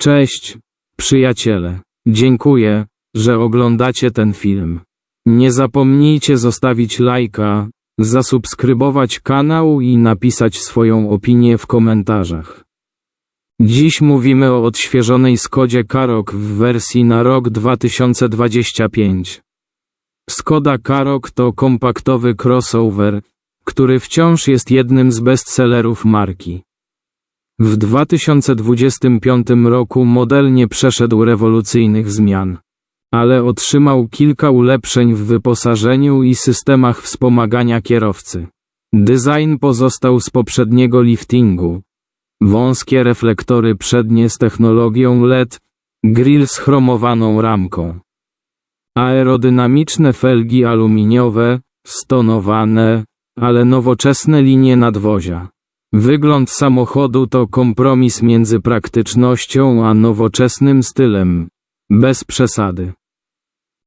Cześć, przyjaciele. Dziękuję, że oglądacie ten film. Nie zapomnijcie zostawić lajka, zasubskrybować kanał i napisać swoją opinię w komentarzach. Dziś mówimy o odświeżonej Skodzie Karoq w wersji na rok 2025. Skoda Karoq to kompaktowy crossover, który wciąż jest jednym z bestsellerów marki. W 2025 roku model nie przeszedł rewolucyjnych zmian, ale otrzymał kilka ulepszeń w wyposażeniu i systemach wspomagania kierowcy. Design pozostał z poprzedniego liftingu. Wąskie reflektory przednie z technologią LED, grill z chromowaną ramką. Aerodynamiczne felgi aluminiowe, stonowane, ale nowoczesne linie nadwozia. Wygląd samochodu to kompromis między praktycznością a nowoczesnym stylem, bez przesady.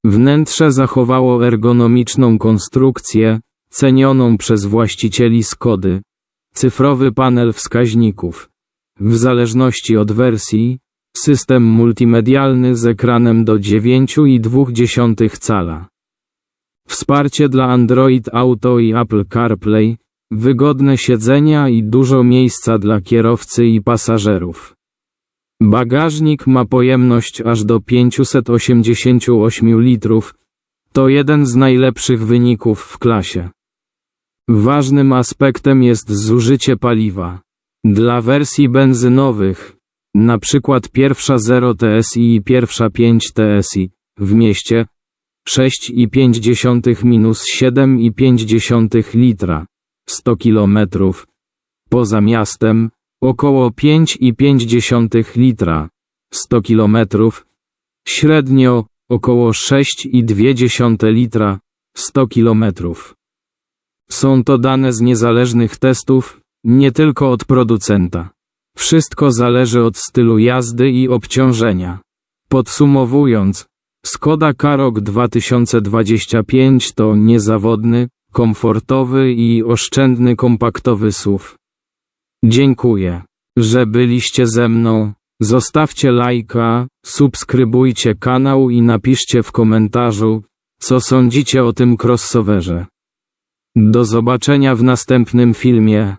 Wnętrze zachowało ergonomiczną konstrukcję, cenioną przez właścicieli Skody. Cyfrowy panel wskaźników. W zależności od wersji, system multimedialny z ekranem do 9,2 cala. Wsparcie dla Android Auto i Apple CarPlay, wygodne siedzenia i dużo miejsca dla kierowcy i pasażerów. Bagażnik ma pojemność aż do 588 litrów. To jeden z najlepszych wyników w klasie. Ważnym aspektem jest zużycie paliwa. Dla wersji benzynowych, przykład pierwsza 0 TSI i pierwsza 5 TSI, w mieście 6,5 minus 7,5 litra, 100 km. Poza miastem, około 5,5 litra, 100 km. Średnio, około 6,2 litra, 100 km. Są to dane z niezależnych testów, nie tylko od producenta. Wszystko zależy od stylu jazdy i obciążenia. Podsumowując, Skoda Karoq 2025 to niezawodny, komfortowy i oszczędny kompaktowy SUV. Dziękuję, że byliście ze mną. Zostawcie lajka, subskrybujcie kanał i napiszcie w komentarzu, co sądzicie o tym crossoverze. Do zobaczenia w następnym filmie.